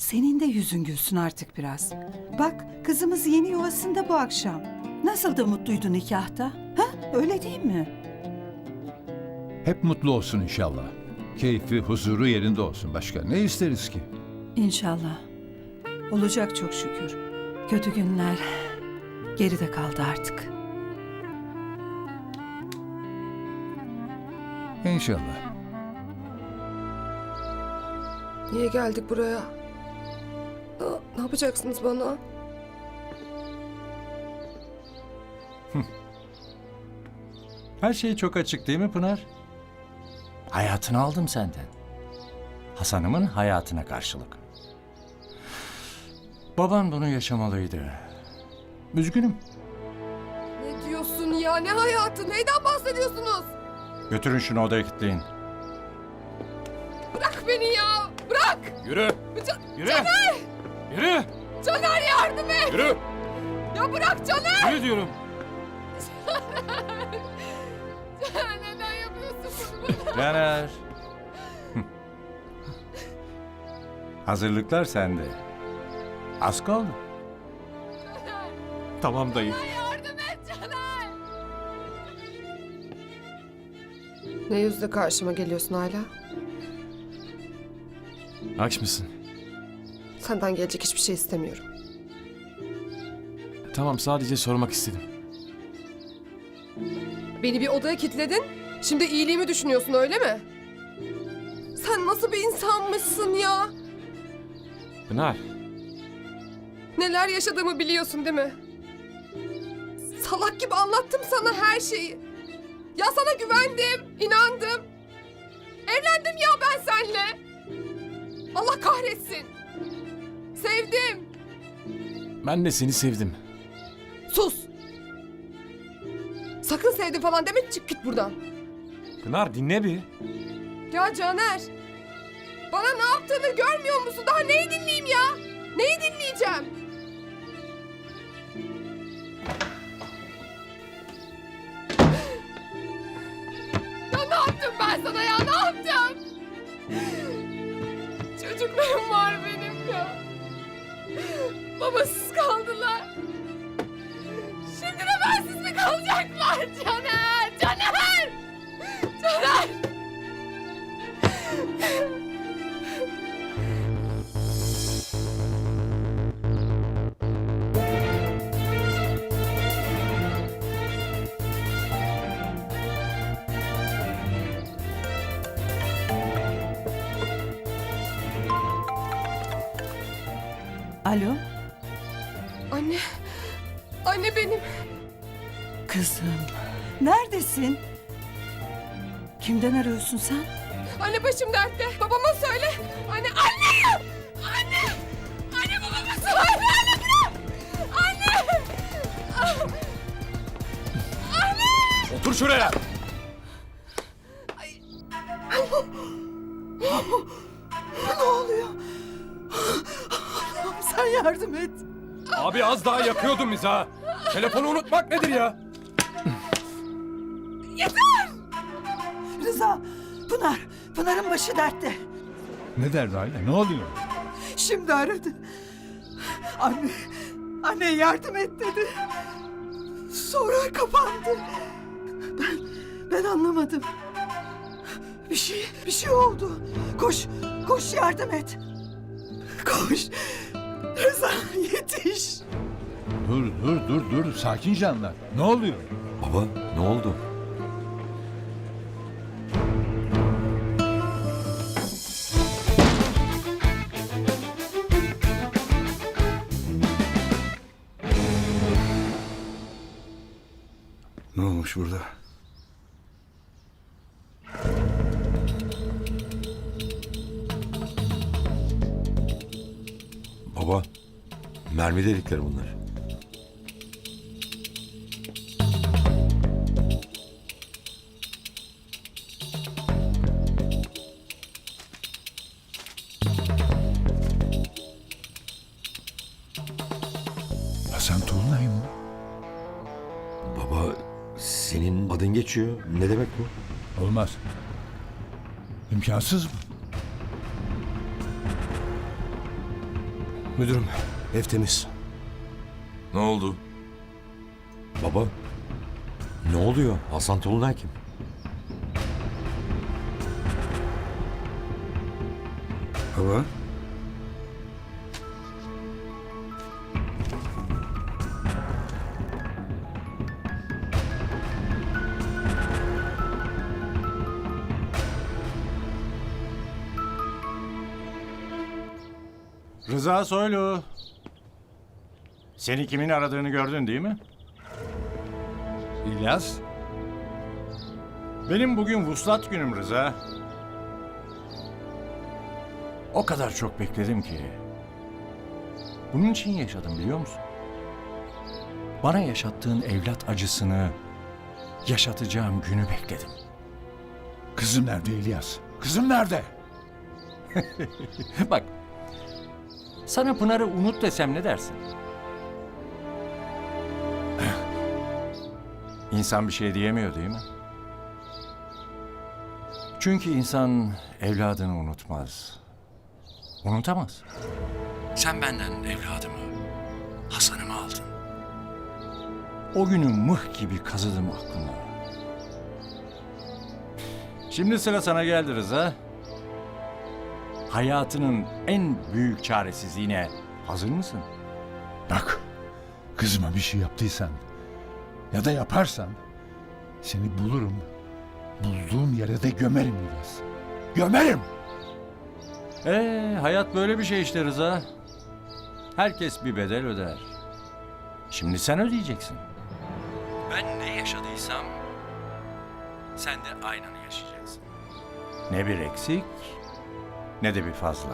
Senin de yüzün gülsün artık biraz. Bak kızımız yeni yuvasında bu akşam. Nasıl da mutluydu nikahta. Ha? Öyle değil mi? Hep mutlu olsun inşallah. Keyfi, huzuru yerinde olsun. Başka ne isteriz ki? İnşallah. Olacak çok şükür. Kötü günler geride kaldı artık. İnşallah. Niye geldik buraya? Ne, ne yapacaksınız bana? Her şey çok açık değil mi Pınar? Hayatını aldım senden. Hasan'ımın hayatına karşılık. Baban bunu yaşamalıydı. Üzgünüm. Ne diyorsun ya? Ne hayatı? Neyden bahsediyorsunuz? Götürün şunu odaya kilitleyin. Bırak beni ya! Bırak! Yürü! Can- Yürü! Yürü! Caner yardım et! Yürü! Ya bırak Caner! Yürü diyorum. Neden yapıyorsun bunu? Caner. Hazırlıklar sende. Az kaldı. Tamam dayı. yardım et Caner! Ne yüzle karşıma geliyorsun hala? Aç mısın? Senden gelecek hiçbir şey istemiyorum. Tamam sadece sormak istedim. Beni bir odaya kilitledin. Şimdi iyiliğimi düşünüyorsun öyle mi? Sen nasıl bir insanmışsın ya? Pınar. Neler yaşadığımı biliyorsun değil mi? Salak gibi anlattım sana her şeyi. Ya sana güvendim, inandım. Evlendim ya ben seninle. Allah kahretsin. Sevdim. Ben de seni sevdim. Sus. Sakın sevdim falan deme çık git buradan. Pınar dinle bir. Ya Caner. Bana ne yaptığını görmüyor musun? Daha neyi dinleyeyim ya? Neyi dinleyeceğim? Babasız kaldılar. Şimdi de bensiz mi kalacaklar Caner? Caner! Caner! Alo. Anne benim. kızım. Neredesin? Kimden arıyorsun sen? Anne başım dertte. Babama söyle. Anne, anne! Anne! Anne babama söyle. Anne bırak! Anne! Anne! Otur şuraya. Ne oluyor? Allah'ım sen yardım et. Abi az daha yakıyordun bizi ha. Telefonu unutmak nedir ya? Rıza, Pınar, Pınar'ın başı dertte. Ne derdi aile? Ne oluyor? Şimdi aradı. Anne, anne yardım et dedi. Sonra kapandı. Ben, ben anlamadım. Bir şey, bir şey oldu. Koş, koş yardım et. Koş. Rıza yetiş. Dur, dur, dur, dur. Sakince anlat. Ne oluyor? Baba ne oldu? Ne olmuş burada? Mermi delikleri bunlar. Hasan Tolunay mı? Baba, senin adın geçiyor. Ne demek bu? Olmaz. İmkansız mı? Müdürüm, ev temiz. Ne oldu? Baba. Ne oluyor? Hasan Tolunay kim? Baba. Rıza Soylu. Seni kimin aradığını gördün değil mi? İlyas, Benim bugün vuslat günüm Rıza. O kadar çok bekledim ki. Bunun için yaşadım biliyor musun? Bana yaşattığın evlat acısını yaşatacağım günü bekledim. kızım nerede İlyas? Kızım nerede? Bak, sana Pınar'ı unut desem ne dersin? İnsan bir şey diyemiyor değil mi? Çünkü insan evladını unutmaz. Unutamaz. Sen benden evladımı, Hasan'ımı aldın. O günü mıh gibi kazıdım aklıma. Şimdi sıra sana geldi Rıza. Hayatının en büyük çaresizliğine hazır mısın? Bak, kızıma bir şey yaptıysan ya da yaparsan seni bulurum. Bulduğum yere de gömerim İlyas. Gömerim! Ee, hayat böyle bir şey işte Rıza. Herkes bir bedel öder. Şimdi sen ödeyeceksin. Ben ne yaşadıysam sen de aynını yaşayacaksın. Ne bir eksik ne de bir fazla.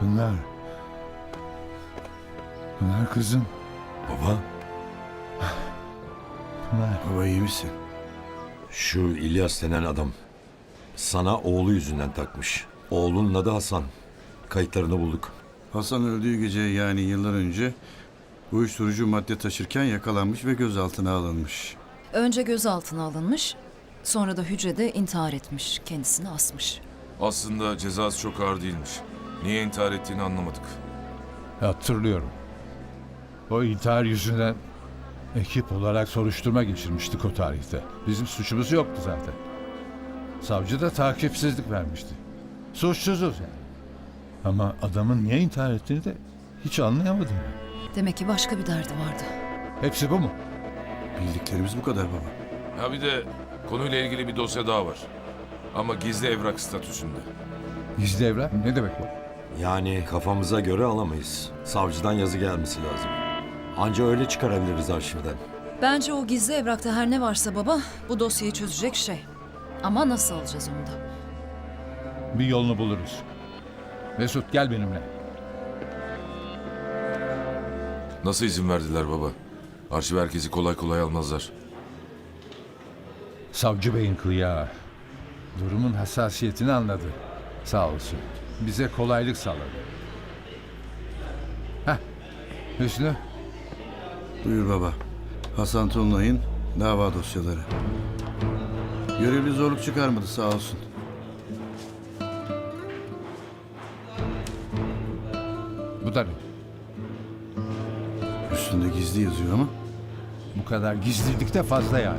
Bunlar... Bunlar kızım. Baba. Bunlar... Baba iyi misin? Şu İlyas denen adam. Sana oğlu yüzünden takmış. Oğlunun adı Hasan. Kayıtlarını bulduk. Hasan öldüğü gece yani yıllar önce uyuşturucu madde taşırken yakalanmış ve gözaltına alınmış. Önce gözaltına alınmış, sonra da hücrede intihar etmiş, kendisini asmış. Aslında cezası çok ağır değilmiş. Niye intihar ettiğini anlamadık. Hatırlıyorum. O intihar yüzünden ekip olarak soruşturma geçirmiştik o tarihte. Bizim suçumuz yoktu zaten. Savcı da takipsizlik vermişti. Suçsuzuz yani. Ama adamın niye intihar ettiğini de hiç anlayamadım. ben. Demek ki başka bir derdi vardı. Hepsi bu mu? Bildiklerimiz bu kadar baba. Ha bir de konuyla ilgili bir dosya daha var. Ama gizli evrak statüsünde. Gizli evrak ne demek bu? Yani kafamıza göre alamayız. Savcıdan yazı gelmesi lazım. Anca öyle çıkarabiliriz arşivden. Bence o gizli evrakta her ne varsa baba, bu dosyayı çözecek şey. Ama nasıl alacağız onu da? Bir yolunu buluruz. Mesut gel benimle. Nasıl izin verdiler baba? Arşiv herkesi kolay kolay almazlar. Savcı beyin kıyağı. Durumun hassasiyetini anladı. Sağ olsun. Bize kolaylık sağladı. Heh. Hüsnü. Buyur baba. Hasan Tolunay'ın dava dosyaları. Görevli zorluk çıkarmadı sağ olsun. Bu da ne? Üstünde gizli yazıyor ama Bu kadar gizlilik de fazla yani.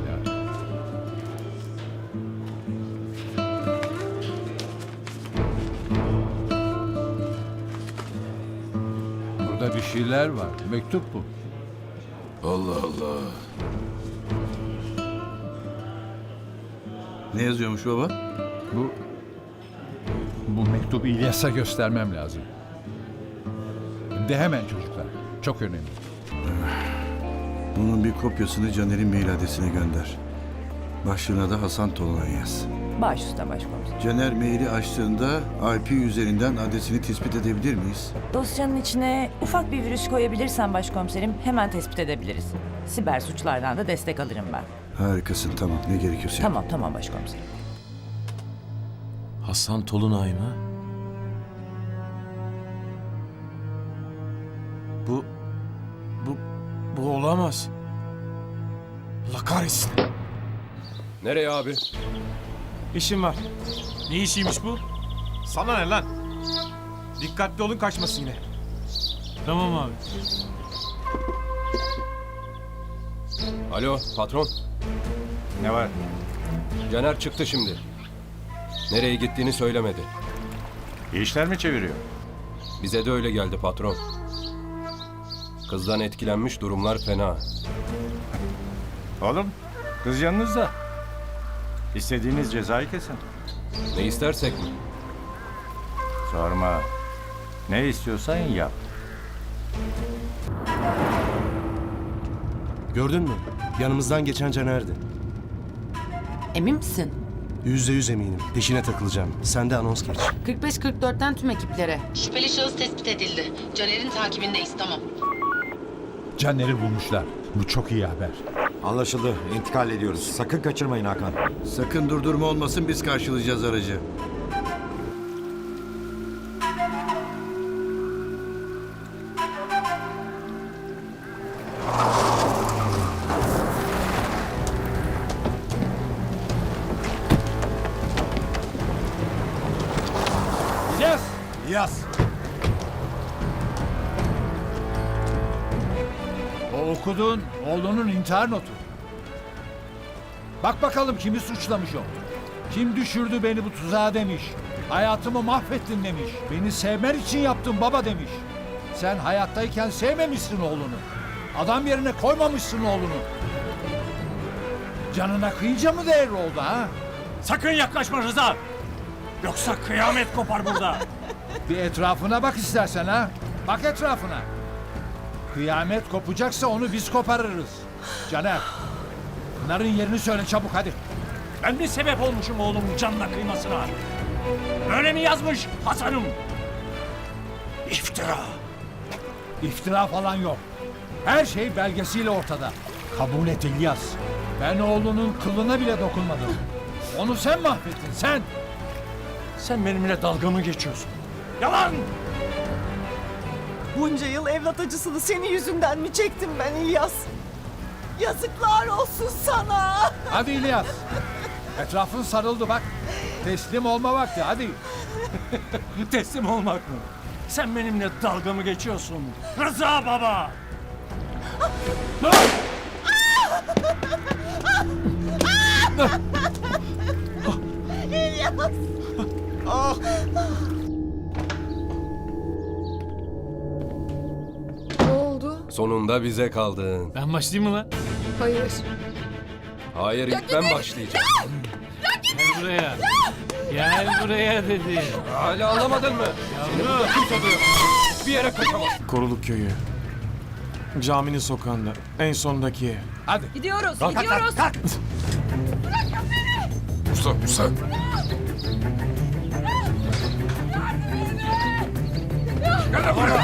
Burada bir şeyler var. Mektup bu. Allah Allah. ne yazıyormuş baba? Bu bu mektubu İlyas'a göstermem lazım. De hemen çocuklar. Çok önemli. Bunun bir kopyasını Caner'in mail adresine gönder. Başlığına da Hasan Tolunay yaz. Baş üstte başkomiserim. Caner maili açtığında IP üzerinden adresini tespit edebilir miyiz? Dosyanın içine ufak bir virüs koyabilirsen başkomiserim hemen tespit edebiliriz. Siber suçlardan da destek alırım ben. Harikasın tamam ne gerekiyorsa. yap. Tamam tamam başkomiserim. Hasan Tolunay mı? Olamaz. Allah kahretsin. Nereye abi? İşim var. Ne işiymiş bu? Sana ne lan? Dikkatli olun kaçmasın yine. Tamam abi. Alo patron. Ne var? Caner çıktı şimdi. Nereye gittiğini söylemedi. İşler mi çeviriyor? Bize de öyle geldi patron. Kızdan etkilenmiş durumlar fena. Oğlum kız yanınızda. İstediğiniz cezayı kesin. Ne istersek mi? Sorma. Ne istiyorsan yap. Gördün mü? Yanımızdan geçen Caner'di. Emin misin? Yüzde yüz eminim. Peşine takılacağım. Sen de anons geç. 45-44'ten tüm ekiplere. Şüpheli şahıs tespit edildi. Caner'in takibindeyiz tamam. Caner'i bulmuşlar. Bu çok iyi haber. Anlaşıldı. İntikal ediyoruz. Sakın kaçırmayın Hakan. Sakın durdurma olmasın biz karşılayacağız aracı. O okuduğun oğlunun intihar notu. Bak bakalım kimi suçlamış o. Kim düşürdü beni bu tuzağa demiş. Hayatımı mahvettin demiş. Beni sevmen için yaptın baba demiş. Sen hayattayken sevmemişsin oğlunu. Adam yerine koymamışsın oğlunu. Canına kıyınca mı değerli oldu ha? Sakın yaklaşma Rıza. Yoksa kıyamet kopar burada. Bir etrafına bak istersen ha. Bak etrafına. Kıyamet kopacaksa onu biz koparırız. Caner. Bunların yerini söyle çabuk hadi. ben mi sebep olmuşum oğlum canına kıymasına? Böyle mi yazmış Hasan'ım? İftira. İftira falan yok. Her şey belgesiyle ortada. Kabul et İlyas. Ben oğlunun kılına bile dokunmadım. Onu sen mahvettin sen. Sen benimle dalga mı geçiyorsun? Yalan! Bunca yıl evlat acısını senin yüzünden mi çektim ben İlyas? Yazıklar olsun sana. Hadi İlyas. Etrafın sarıldı bak. Teslim olma vakti hadi. Teslim olmak mı? Sen benimle dalga mı geçiyorsun? Rıza baba! Ne Sonunda bize kaldın. Ben başlayayım mı lan? Hayır. Hayır ilk ben başlayacağım. Gel buraya. Gel buraya dedi. Hala anlamadın mı? Seni burada kim tutuyor? Bir yere kaçamazsın. Koruluk köyü. Caminin sokağında. En sondaki ev. Hadi. Gidiyoruz, gidiyoruz. Usta, usta. Gel buraya.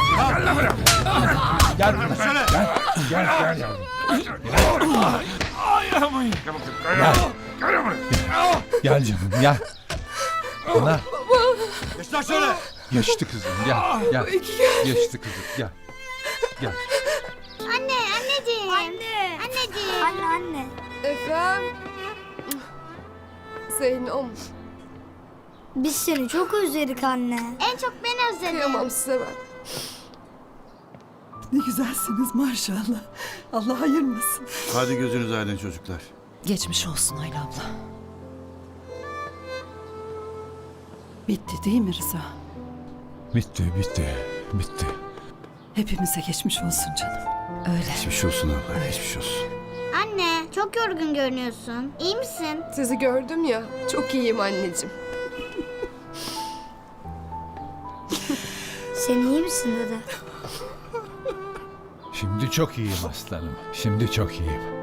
Gel. Gel gel gel. Gel canım gel. Ana. Geç lan şöyle. Geçti kızım gel. Gel. Geçti kızım gel. Gel. Anne, anneciğim. Anne. Anneciğim. Anne, anne. Efendim? Zeynom. Biz seni çok özledik anne. En çok ben özledim. Kıyamam size ben. Ne güzelsiniz maşallah. Allah ayırmasın. Hadi gözünüz aydın çocuklar. Geçmiş olsun Ayla abla. Bitti değil mi Rıza? Bitti bitti. Bitti. Hepimize geçmiş olsun canım. Öyle. Geçmiş olsun abla, geçmiş olsun. Anne, çok yorgun görünüyorsun. İyi misin? Sizi gördüm ya. Çok iyiyim anneciğim. Sen iyi misin dede? Şimdi çok iyiyim aslanım. Şimdi çok iyiyim.